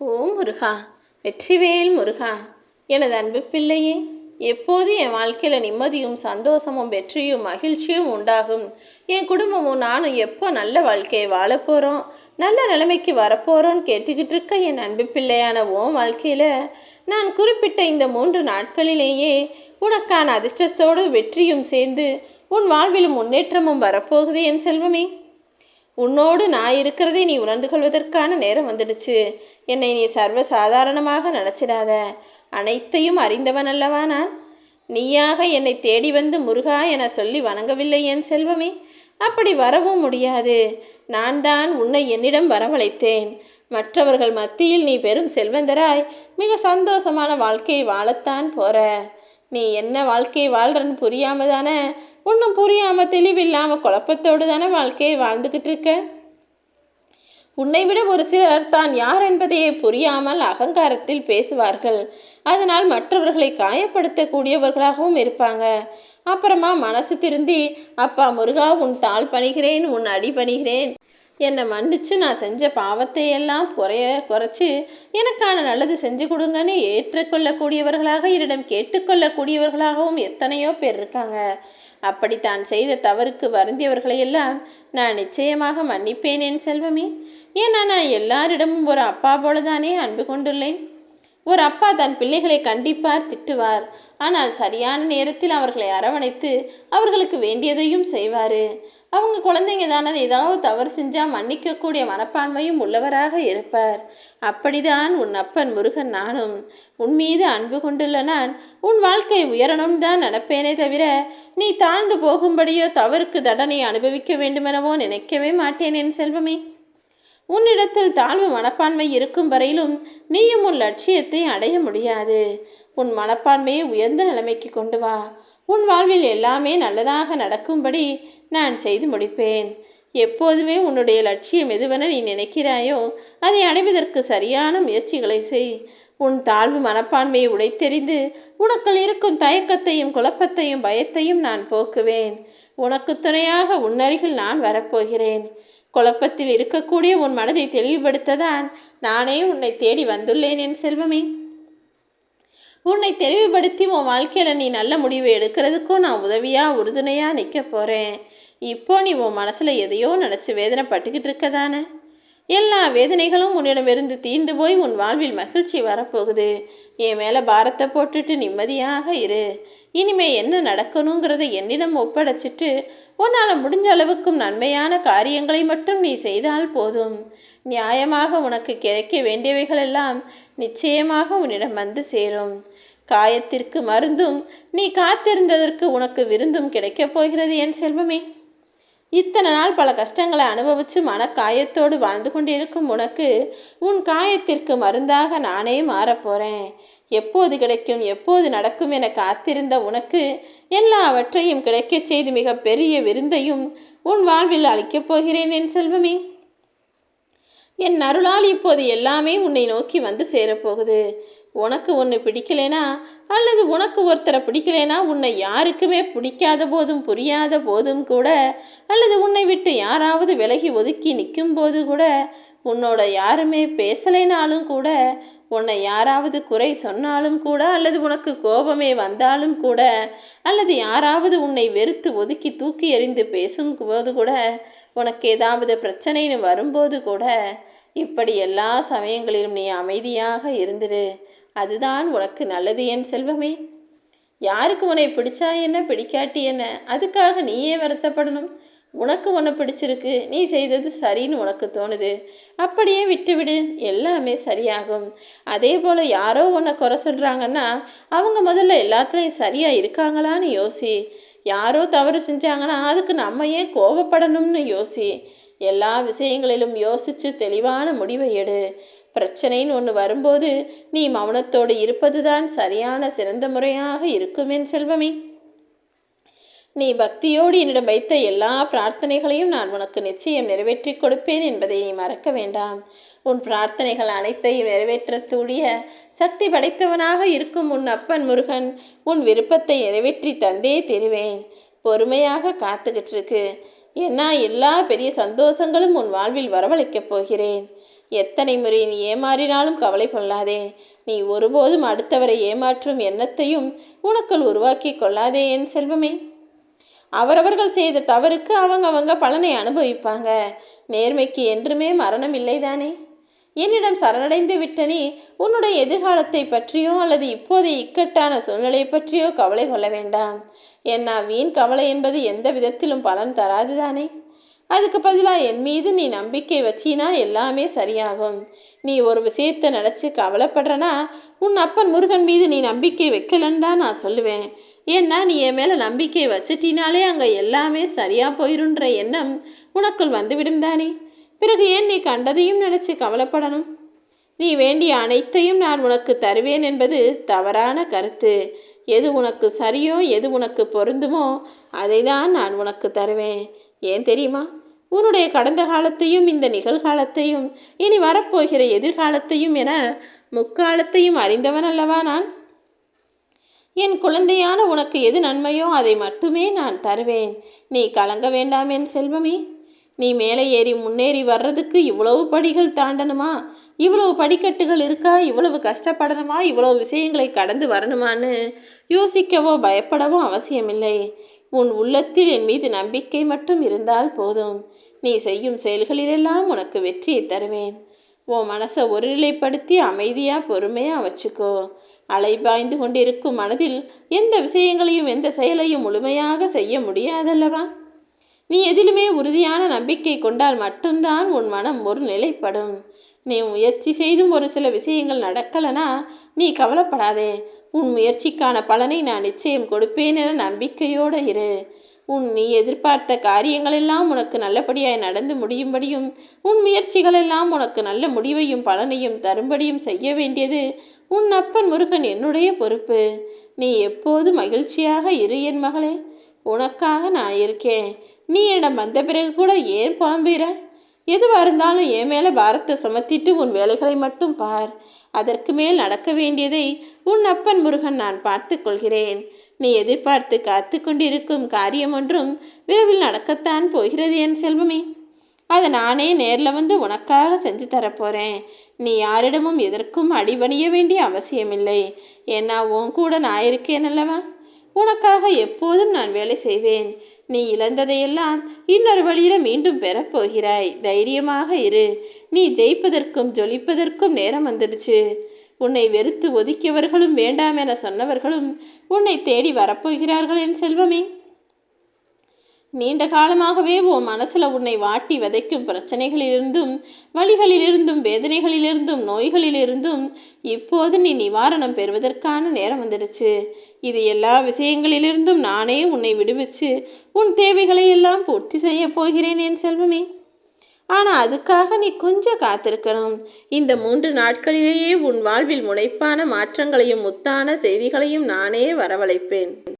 ஓ முருகா வெற்றிவேல் முருகா எனது அன்பு பிள்ளையே எப்போது என் வாழ்க்கையில் நிம்மதியும் சந்தோஷமும் வெற்றியும் மகிழ்ச்சியும் உண்டாகும்? என் குடும்பமும் நானும் எப்போ நல்ல வாழ்க்கையை வாழப்போகிறோம் நல்ல நிலைமைக்கு வரப்போகிறோன்னு கேட்டுக்கிட்டு இருக்க என் அன்பு பிள்ளையான உன் வாழ்க்கையில் நான் குறிப்பிட்ட இந்த மூன்று நாட்களிலேயே உனக்கான அதிர்ஷ்டத்தோடு வெற்றியும் சேர்ந்து உன் வாழ்வில் முன்னேற்றமும் வரப்போகுது என் செல்வமே. உன்னோடு நான் இருக்கிறதை நீ உணர்ந்து கொள்வதற்கான நேரம் வந்துடுச்சு. என்னை நீ சர்வ சாதாரணமாக நினச்சிடாத. அனைத்தையும் அறிந்தவன் அல்லவா நான்? நீயாக என்னை தேடி வந்து முருகா என சொல்லி வணங்கவில்லை என் செல்வமே. அப்படி வரவும் முடியாது. நான் தான் உன்னை என்னிடம் வரவழைத்தேன். மற்றவர்கள் மத்தியில் நீ பெரும் செல்வந்தராய். மிக சந்தோஷமான வாழ்க்கையை வாழத்தான் போற. நீ என்ன வாழ்க்கையை வாழ்றன்னு புரியாம தானே ஒன்றும் புரியாம தெளிவில்லாமல் குழப்பத்தோடு தானே வாழ்க்கையை வாழ்ந்துக்கிட்டு இருக்க? உன்னை விட ஒரு சிலர் தான் யார் என்பதையே புரியாமல் அகங்காரத்தில் பேசுவார்கள். அதனால் மற்றவர்களை காயப்படுத்தக்கூடியவர்களாகவும் இருப்பாங்க. அப்புறமா மனசு திருந்தி அப்பா முருகா உன் தாள் பணிகிறேன் உன் அடி பணிகிறேன். என்னை மன்னிச்சு நான் செஞ்ச பாவத்தை எல்லாம் குறைய குறைச்சி எனக்கான நல்லது செஞ்சு கொடுங்கன்னு ஏற்றுக்கொள்ளக்கூடியவர்களாக என்னிடம் கேட்டுக்கொள்ளக்கூடியவர்களாகவும் எத்தனையோ பேர் இருக்காங்க. அப்படி தான் செய்த தவறுக்கு வருந்தியவர்களையெல்லாம் நான் நிச்சயமாக மன்னிப்பேன் என் செல்வமே. ஏன்னா நான் எல்லாரிடமும் ஒரு அப்பா போல தானே அன்பு கொண்டுள்ளேன்? ஒரு அப்பா தன் பிள்ளைகளை கண்டிப்பார் திட்டுவார். ஆனால் சரியான நேரத்தில் அவர்களை அரவணைத்து அவர்களுக்கு வேண்டியதையும் செய்வார். அவங்க குழந்தைங்க தானே ஏதாவது தவறு செஞ்சால் மன்னிக்கக்கூடிய மனப்பான்மையும் உள்ளவராக இருப்பார். அப்படிதான் உன் அப்பன் முருகன் நானும். உன் மீது அன்பு கொண்டுள்ள நான் உன் வாழ்க்கை உயரணும் தான் நினைப்பேனே தவிர நீ தாழ்ந்து போகும்படியோ தவறுக்கு தண்டனை அனுபவிக்க வேண்டுமெனவோ நினைக்கவே மாட்டேன் என் செல்வமே. உன்னிடத்தில் தாழ்வு மனப்பான்மை இருக்கும் வரையிலும் நீயும் உன் லட்சியத்தை அடைய முடியாது. உன் மனப்பான்மையை உயர்ந்த நிலைமைக்கு கொண்டு வா. உன் வாழ்வில் எல்லாமே நல்லதாக நடக்கும்படி நான் செய்து முடிப்பேன். எப்போதுமே உன்னுடைய லட்சியம் எதுவென நீ நினைக்கிறாயோ அதை அடைவதற்கு சரியான முயற்சிகளை செய். உன் தாழ்வு மனப்பான்மையை உடைத்தெறிந்து உனக்குள் இருக்கும் தயக்கத்தையும் குழப்பத்தையும் பயத்தையும் நான் போக்குவேன். உனக்கு துணையாக உன்னருகில் நான் வரப்போகிறேன். குழப்பத்தில் இருக்கக்கூடிய உன் மனதை தெளிவுபடுத்ததான் நானே உன்னை தேடி வந்துள்ளேன் என் செல்வமே. உன்னை தெளிவுபடுத்தி உன் வாழ்க்கையில் நீ நல்ல முடிவு எடுக்கிறதுக்கும் நான் உதவியாக உறுதுணையாக நிற்க போகிறேன் இப்போ நீ உன் மனசில் எதையோ நினச்சி வேதனைப்பட்டுக்கிட்டு இருக்கதானே? எல்லா வேதனைகளும் உன்னிடமிருந்து தீர்ந்து போய் உன் வாழ்வில் மகிழ்ச்சி வரப்போகுது. என் மேலே பாரத்தை போட்டுட்டு நிம்மதியாக இரு. இனிமே என்ன நடக்கணுங்கிறத என்னிடம் ஒப்படைச்சிட்டு உன்னால் முடிஞ்ச அளவுக்கும் நன்மையான காரியங்களை மட்டும் நீ செய்தால் போதும். நியாயமாக உனக்கு கிடைக்க வேண்டியவைகளெல்லாம் நிச்சயமாக உன்னிடம் வந்து சேரும். காயத்திற்கு மருந்தும் நீ காத்திருந்ததற்கு உனக்கு விருந்தும் கிடைக்கப் போகிறது என் செல்வமே. இத்தனை நாள் பல கஷ்டங்களை அனுபவித்து மனக்காயத்தோடு வாழ்ந்து கொண்டிருக்கும் உனக்கு உன் காயத்திற்கு மருந்தாக நானே மாறப்போகிறேன் எப்போது கிடைக்கும் எப்போது நடக்கும் என காத்திருந்த உனக்கு எல்லாவற்றையும் கிடைக்கச் செய்து மிக பெரிய விருந்தையும் உன் வாழ்வில் அளிக்கப் போகிறேன் என் செல்வமே. என் அருளால் இப்போது எல்லாமே உன்னை நோக்கி வந்து சேரப்போகுது உனக்கு ஒன்று பிடிக்கலைனா அல்லது உனக்கு ஒருத்தரை பிடிக்கலைனா உன்னை யாருக்குமே பிடிக்காத போதும் புரியாத போதும் கூட அல்லது உன்னை விட்டு யாராவது விலகி ஒதுக்கி நிற்கும் போது கூட உன்னோட யாருமே பேசலைனாலும் கூட உன்னை யாராவது குறை சொன்னாலும் கூட அல்லது உனக்கு கோபமே வந்தாலும் கூட அல்லது யாராவது உன்னை வெறுத்து ஒதுக்கி தூக்கி எறிந்து பேசும் போது கூட உனக்கு ஏதாவது பிரச்சனைன்னு வரும்போது கூட இப்படி எல்லா சமயங்களிலும் நீ அமைதியாக இருந்துடு. அதுதான் உனக்கு நல்லது என் செல்வமே. யாருக்கு உன்னை பிடிச்சா என்ன பிடிக்காட்டி என்ன? அதுக்காக நீயே வருத்தப்படணும். உனக்கு உன்னை பிடிச்சிருக்கு நீ செய்தது சரின்னு உனக்கு தோணுது. அப்படியே விட்டுவிடு எல்லாமே சரியாகும். அதே போல் யாரோ உன்னை குறை சொல்கிறாங்கன்னா அவங்க முதல்ல எல்லாத்துலேயும் சரியாக இருக்காங்களான்னு யோசி. யாரோ தவறு செஞ்சாங்கன்னா அதுக்கு நம்ம ஏன் கோபப்படணும்னு யோசி. எல்லா விஷயங்களிலும் யோசித்து தெளிவான முடிவை எடு. பிரச்சனைன்னு ஒன்று வரும்போது நீ மௌனத்தோடு இருப்பதுதான் சரியான சிறந்த முறையாக இருக்கும் என் செல்வமே. நீ பக்தியோடு என்னிடம் வைத்த எல்லா பிரார்த்தனைகளையும் நான் உனக்கு நிச்சயம் நிறைவேற்றி கொடுப்பேன் என்பதை நீ மறக்க வேண்டாம். உன் பிரார்த்தனைகள் அனைத்தையும் நிறைவேற்றக்கூடிய சக்தி படைத்தவனாக இருக்கும் உன் அப்பன் முருகன் உன் விருப்பத்தை நிறைவேற்றி தந்தே தெரிவேன். பொறுமையாக காத்துக்கிட்டு இருக்கு ஏன்னா எல்லா பெரிய சந்தோஷங்களும் உன் வாழ்வில் வரவழைக்கப் போகிறேன். எத்தனை முறை நீ ஏமாறினாலும் கவலை கொள்ளாதே. நீ ஒருபோதும் அடுத்தவரை ஏமாற்றும் எண்ணத்தையும் உனக்குள் உருவாக்கி கொள்ளாதே என் செல்வமே. அவரவர்கள் செய்த தவறுக்கு அவங்க அவங்க பலனை அனுபவிப்பாங்க. நேர்மைக்கு என்றுமே மரணம் இல்லைதானே? என்னிடம் சரணடைந்து விட்ட நீ உன்னுடைய எதிர்காலத்தை பற்றியோ அல்லது இப்போதைய இக்கட்டான சூழ்நிலை பற்றியோ கவலை கொள்ள வேண்டாம். ஏன்னா வீண் கவலை என்பது எந்த விதத்திலும் பலன் தராதுதானே? அதுக்கு பதிலாக என் மீது நீ நம்பிக்கை வச்சினா எல்லாமே சரியாகும். நீ ஒரு விஷயத்தை நினச்சி கவலைப்படுறனா உன் அப்பன் முருகன் மீது நீ நம்பிக்கை வைக்கலன்னு தான் நான் சொல்லுவேன். ஏன்னா நீ என் மேலே நம்பிக்கை வச்சிட்டினாலே அங்கே எல்லாமே சரியாக போயிருன்ற எண்ணம் உனக்குள் வந்துவிடும் தானே. பிறகு ஏன் நீ கண்டதையும் நினச்சி கவலைப்படணும்? நீ வேண்டிய அனைத்தையும் நான் உனக்கு தருவேன் என்பது தவறான கருத்து. எது உனக்கு சரியோ எது உனக்கு பொருந்துமோ அதை தான் நான் உனக்கு தருவேன். ஏன் தெரியுமா? உன்னுடைய கடந்த காலத்தையும் இந்த நிகழ்காலத்தையும் இனி வரப்போகிற எதிர்காலத்தையும் என முக்காலத்தையும் அறிந்தவன் அல்லவா நான்? என் குழந்தையான உனக்கு எது நன்மையோ அதை மட்டுமே நான் தருவேன். நீ கலங்க வேண்டாம் என் செல்வமே. நீ மேலே ஏறி முன்னேறி வர்றதுக்கு இவ்வளவு படிகள் தாண்டணுமா? இவ்வளவு படிக்கட்டுகள் இருக்கா? இவ்வளவு கஷ்டப்படணுமா? இவ்வளவு விஷயங்களை கடந்து வரணுமான்னு யோசிக்கவோ பயப்படவோ அவசியமில்லை. உன் உள்ளத்தில் என் மீது நம்பிக்கை மட்டும் இருந்தால் போதும். நீ செய்யும் செயல்களிலெல்லாம் உனக்கு வெற்றியை தருவேன். உன் மனசை ஒருநிலைப்படுத்தி அமைதியாக பொறுமையாக வச்சுக்கோ. அலைபாய்ந்து கொண்டிருக்கும் மனதில் எந்த விஷயங்களையும் எந்த செயலையும் முழுமையாக செய்ய முடியாதல்லவா? நீ எதிலுமே உறுதியான நம்பிக்கை கொண்டால் மட்டும்தான் உன் மனம் ஒரு நிலைப்படும். நீ முயற்சி செய்தும் ஒரு சில விஷயங்கள் நடக்கலனா நீ கவலைப்படாதே. உன் முயற்சிக்கான பலனை நான் நிச்சயம் கொடுப்பேன் என நம்பிக்கையோடு இரு. உன் நீ எதிர்பார்த்த காரியங்களெல்லாம் உனக்கு நல்லபடியாய் நடந்து முடியும்படியும் உன் முயற்சிகளெல்லாம் உனக்கு நல்ல முடிவையும் பலனையும் தரும்படியும் செய்ய வேண்டியது உன் அப்பன் முருகன் என்னுடைய பொறுப்பு. நீ எப்போது மகிழ்ச்சியாக இரு என் மகளே. உனக்காக நான் இருக்கேன். நீ என்னிடம் வந்த பிறகு கூட ஏன் புலம்புகிற? எதுவாக இருந்தாலும் என் மேலே பாரத்தை சுமத்திட்டு உன் வேலைகளை மட்டும் பார். அதற்கு மேல் நடக்க வேண்டியதை உன் அப்பன் முருகன் நான் பார்த்து கொள்கிறேன். நீ எதிர்பார்த்து காத்து கொண்டிருக்கும் காரியம் ஒன்றும் விரைவில் நடக்கத்தான் போகிறது என் செல்வமே. அதை நானே நேரில் வந்து உனக்காக செஞ்சு தரப்போகிறேன் நீ யாரிடமும் எதற்கும் அடிபணிய வேண்டிய அவசியமில்லை. ஏன்னா உன் கூட நான் இருக்கேன் அல்லவா? உனக்காக எப்போதும் நான் வேலை செய்வேன். நீ இழந்ததையெல்லாம் இன்னொரு வழியில் மீண்டும் பெறப்போகிறாய். தைரியமாக இரு. நீ ஜெயிப்பதற்கும் ஜொலிப்பதற்கும் நேரம் வந்துடுச்சு. உன்னை வெறுத்து ஒதுக்கியவர்களும் வேண்டாம் என சொன்னவர்களும் உன்னை தேடி வரப்போகிறார்கள் என் செல்வமே. நீண்ட காலமாகவே உன் மனசில் உன்னை வாட்டி விதைக்கும் பிரச்சனைகளிலிருந்தும் வழிகளிலிருந்தும் வேதனைகளிலிருந்தும் நோய்களிலிருந்தும் இப்போது நீ நிவாரணம் பெறுவதற்கான நேரம் வந்துடுச்சு. இது எல்லா விஷயங்களிலிருந்தும் நானே உன்னை விடுவிச்சு உன் தேவைகளை எல்லாம் பூர்த்தி செய்ய போகிறேன் என் செல்வமே. ஆனால் அதுக்காக நீ கொஞ்சம் காத்திருக்கணும். இந்த மூன்று நாட்களிலேயே உன் வாழ்வில் முனைப்பான மாற்றங்களையும் முத்தான செய்திகளையும் நானே வரவழைப்பேன்.